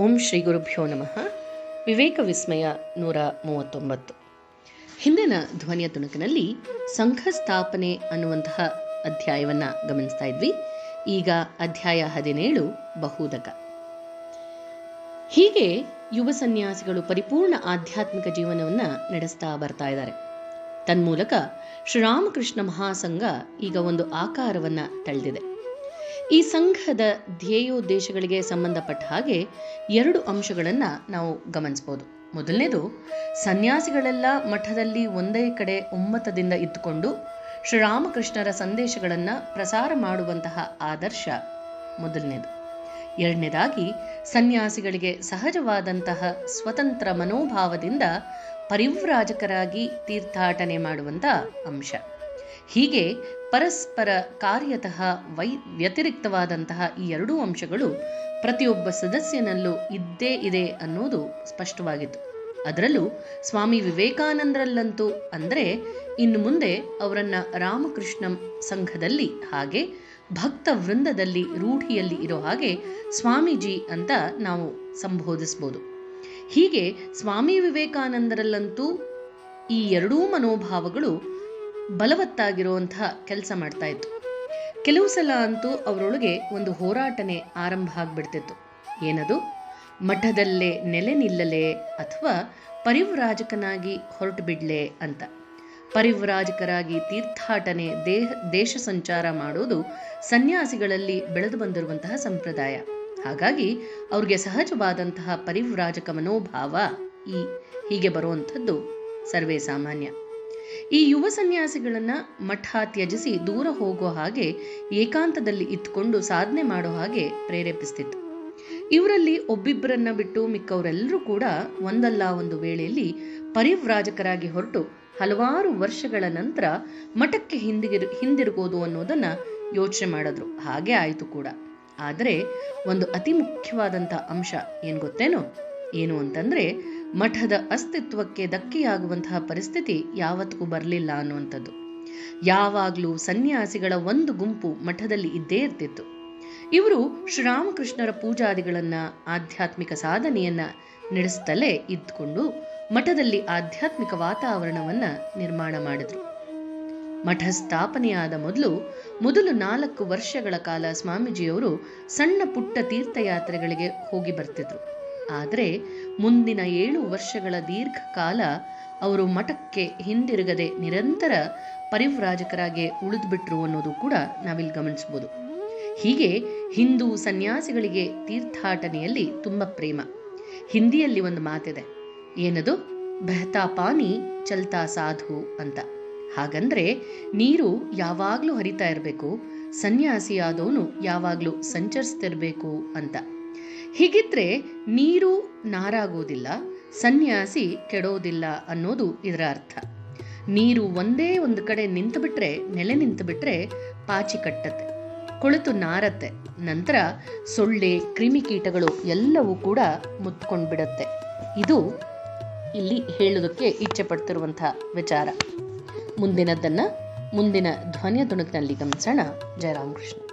ಓಂ ಶ್ರೀ ಗುರುಭ್ಯೋ ನಮಃ. ವಿವೇಕ ವಿಸ್ಮಯ ನೂರ ಮೂವತ್ತೊಂಬತ್ತು. ಹಿಂದಿನ ಧ್ವನಿಯ ತುಣುಕಿನಲ್ಲಿ ಸಂಘ ಸ್ಥಾಪನೆ ಅನ್ನುವಂತಹ ಅಧ್ಯಾಯವನ್ನು ಗಮನಿಸ್ತಾ ಇದ್ವಿ. ಈಗ ಅಧ್ಯಾಯ ಹದಿನೇಳು, ಬಹುದಕ. ಹೀಗೆ ಯುವ ಸನ್ಯಾಸಿಗಳು ಪರಿಪೂರ್ಣ ಆಧ್ಯಾತ್ಮಿಕ ಜೀವನವನ್ನು ನಡೆಸ್ತಾ ಬರ್ತಾ ಇದ್ದಾರೆ. ತನ್ಮೂಲಕ ಶ್ರೀರಾಮಕೃಷ್ಣ ಮಹಾಸಂಘ ಈಗ ಒಂದು ಆಕಾರವನ್ನು ತಳೆದಿದೆ. ಈ ಸಂಘದ ಧ್ಯೇಯೋದ್ದೇಶಗಳಿಗೆ ಸಂಬಂಧಪಟ್ಟ ಹಾಗೆ ಎರಡು ಅಂಶಗಳನ್ನು ನಾವು ಗಮನಿಸಬಹುದು ಮೊದಲನೇದು, ಸನ್ಯಾಸಿಗಳೆಲ್ಲ ಮಠದಲ್ಲಿ ಒಂದೇ ಕಡೆ ಒಮ್ಮತದಿಂದ ಇದ್ದುಕೊಂಡು ಶ್ರೀರಾಮಕೃಷ್ಣರ ಸಂದೇಶಗಳನ್ನು ಪ್ರಸಾರ ಮಾಡುವಂತಹ ಆದರ್ಶ ಮೊದಲನೇದು. ಎರಡನೇದಾಗಿ, ಸನ್ಯಾಸಿಗಳಿಗೆ ಸಹಜವಾದಂತಹ ಸ್ವತಂತ್ರ ಮನೋಭಾವದಿಂದ ಪರಿವ್ರಾಜಕರಾಗಿ ತೀರ್ಥಾಟನೆ ಮಾಡುವಂಥ ಅಂಶ. ಹೀಗೆ ಪರಸ್ಪರ ಕಾರ್ಯತಃ ವೈ ವ್ಯತಿರಿಕ್ತವಾದಂತಹ ಈ ಎರಡೂ ಅಂಶಗಳು ಪ್ರತಿಯೊಬ್ಬ ಸದಸ್ಯನಲ್ಲೂ ಇದ್ದೇ ಇದೆ ಅನ್ನೋದು ಸ್ಪಷ್ಟವಾಗಿತ್ತು. ಅದರಲ್ಲೂ ಸ್ವಾಮಿ ವಿವೇಕಾನಂದರಲ್ಲಂತೂ ಅಂದರೆ ಇನ್ನು ಮುಂದೆ ಅವರನ್ನ ರಾಮಕೃಷ್ಣ ಸಂಘದಲ್ಲಿ ಹಾಗೆ ಭಕ್ತ ವೃಂದದಲ್ಲಿ ರೂಢಿಯಲ್ಲಿ ಇರೋ ಹಾಗೆ ಸ್ವಾಮೀಜಿ ಅಂತ ನಾವು ಸಂಬೋಧಿಸ್ಬೋದು. ಹೀಗೆ ಸ್ವಾಮಿ ವಿವೇಕಾನಂದರಲ್ಲಂತೂ ಈ ಎರಡೂ ಮನೋಭಾವಗಳು ಬಲವತ್ತಾಗಿರುವಂತಹ ಕೆಲಸ ಮಾಡ್ತಾ ಇತ್ತು. ಕೆಲವು ಸಲ ಅಂತೂ ಅವರೊಳಗೆ ಒಂದು ಹೋರಾಟನೆ ಆರಂಭ ಆಗ್ಬಿಡ್ತಿತ್ತು. ಏನದು? ಮಠದಲ್ಲೇ ನೆಲೆ ನಿಲ್ಲಲೆ ಅಥವಾ ಪರಿವ್ರಾಜಕನಾಗಿ ಹೊರಟು ಬಿಡ್ಲೆ ಅಂತ. ಪರಿವ್ರಾಜಕರಾಗಿ ತೀರ್ಥಾಟನೆ ದೇಹ, ದೇಶ ಸಂಚಾರ ಮಾಡೋದು ಸನ್ಯಾಸಿಗಳಲ್ಲಿ ಬೆಳೆದು ಬಂದಿರುವಂತಹ ಸಂಪ್ರದಾಯ. ಹಾಗಾಗಿ ಅವ್ರಿಗೆ ಸಹಜವಾದಂತಹ ಪರಿವ್ರಾಜಕ ಮನೋಭಾವ ಈ ಹೀಗೆ ಬರುವಂಥದ್ದು ಸರ್ವೇ ಸಾಮಾನ್ಯ. ಈ ಯುವ ಸನ್ಯಾಸಿಗಳನ್ನ ಮಠ ತ್ಯಜಿಸಿ ದೂರ ಹೋಗೋ ಹಾಗೆ ಏಕಾಂತದಲ್ಲಿ ಇತ್ಕೊಂಡು ಸಾಧನೆ ಮಾಡೋ ಹಾಗೆ ಪ್ರೇರೇಪಿಸ್ತಿತ್ತು ಇವರಲ್ಲಿ ಒಬ್ಬಿಬ್ಬರನ್ನ ಬಿಟ್ಟು ಮಿಕ್ಕವರೆಲ್ಲರೂ ಕೂಡ ಒಂದಲ್ಲ ಒಂದು ವೇಳೆಯಲ್ಲಿ ಪರಿವ್ರಾಜಕರಾಗಿ ಹೊರಟು ಹಲವಾರು ವರ್ಷಗಳ ನಂತರ ಮಠಕ್ಕೆ ಹಿಂದಿರು ಹಿಂದಿರುಗೋದು ಅನ್ನೋದನ್ನ ಯೋಚನೆ ಮಾಡಿದ್ರು. ಹಾಗೆ ಆಯಿತು ಕೂಡ. ಆದರೆ ಒಂದು ಅತಿ ಮುಖ್ಯವಾದಂಥ ಅಂಶ ಏನು ಗೊತ್ತೇನೋ? ಏನು ಅಂತಂದ್ರೆ ಮಠದ ಅಸ್ತಿತ್ವಕ್ಕೆ ಧಕ್ಕೆಯಾಗುವಂತಹ ಪರಿಸ್ಥಿತಿ ಯಾವತ್ತಿಗೂ ಬರಲಿಲ್ಲ ಅನ್ನುವಂಥದ್ದು. ಯಾವಾಗಲೂ ಸನ್ಯಾಸಿಗಳ ಒಂದು ಗುಂಪು ಮಠದಲ್ಲಿ ಇದ್ದೇ ಇರ್ತಿತ್ತು. ಇವರು ಶ್ರೀರಾಮಕೃಷ್ಣರ ಪೂಜಾದಿಗಳನ್ನ ಆಧ್ಯಾತ್ಮಿಕ ಸಾಧನೆಯನ್ನ ನಡೆಸುತ್ತಲೇ ಇದ್ದುಕೊಂಡು ಮಠದಲ್ಲಿ ಆಧ್ಯಾತ್ಮಿಕ ವಾತಾವರಣವನ್ನ ನಿರ್ಮಾಣ ಮಾಡಿದ್ರು. ಮಠ ಸ್ಥಾಪನೆಯಾದ ಮೊದಲು ಮೊದಲು ನಾಲ್ಕು ವರ್ಷಗಳ ಕಾಲ ಸ್ವಾಮೀಜಿಯವರು ಸಣ್ಣ ಪುಟ್ಟ ತೀರ್ಥಯಾತ್ರೆಗಳಿಗೆ ಹೋಗಿ ಬರ್ತಿದ್ರು. ಆದರೆ ಮುಂದಿನ ಏಳು ವರ್ಷಗಳ ದೀರ್ಘಕಾಲ ಅವರು ಮಠಕ್ಕೆ ಹಿಂದಿರುಗದೆ ನಿರಂತರ ಪರಿವ್ರಾಜಕರಾಗಿ ಉಳಿದುಬಿಟ್ರು ಅನ್ನೋದು ಕೂಡ ನಾವಿಲ್ಲಿ ಗಮನಿಸ್ಬೋದು. ಹೀಗೆ ಹಿಂದೂ ಸನ್ಯಾಸಿಗಳಿಗೆ ತೀರ್ಥಾಟನೆಯಲ್ಲಿ ತುಂಬ ಪ್ರೇಮ. ಹಿಂದಿಯಲ್ಲಿ ಒಂದು ಮಾತಿದೆ, ಏನದು? ಬೆಹತಾ ಪಾನಿ ಚಲ್ತಾ ಸಾಧು ಅಂತ. ಹಾಗಂದ್ರೆ ನೀರು ಯಾವಾಗಲೂ ಹರಿತಾ ಇರಬೇಕು, ಸನ್ಯಾಸಿಯಾದವನು ಯಾವಾಗಲೂ ಸಂಚರಿಸ್ತಿರ್ಬೇಕು ಅಂತ. ಹೀಗಿದ್ರೆ ನೀರು ನಾರಾಗೋದಿಲ್ಲ ಸನ್ಯಾಸಿ ಕೆಡೋದಿಲ್ಲ ಅನ್ನೋದು ಇದರ ಅರ್ಥ. ನೀರು ಒಂದೇ ಒಂದು ಕಡೆ ನಿಂತು ಬಿಟ್ರೆ ನೆಲೆ ನಿಂತು ಬಿಟ್ರೆ ಪಾಚಿ ಕಟ್ಟತ್ತೆ, ಕೊಳೆತು ನಾರತ್ತೆ, ನಂತರ ಸೊಳ್ಳೆ ಕ್ರಿಮಿಕೀಟಗಳು ಎಲ್ಲವೂ ಕೂಡ ಮುತ್ಕೊಂಡು ಬಿಡತ್ತೆ ಇದು ಇಲ್ಲಿ ಹೇಳೋದಕ್ಕೆ ಇಚ್ಛೆ ಪಡ್ತಿರುವಂತಹ ವಿಚಾರ. ಮುಂದಿನದ್ದನ್ನ, ಮುಂದಿನ ಧ್ವನಿಯ ತುಣುಕಿನಲ್ಲಿ ಗಮನಿಸೋಣ. ಜಯರಾಮಕೃಷ್ಣ.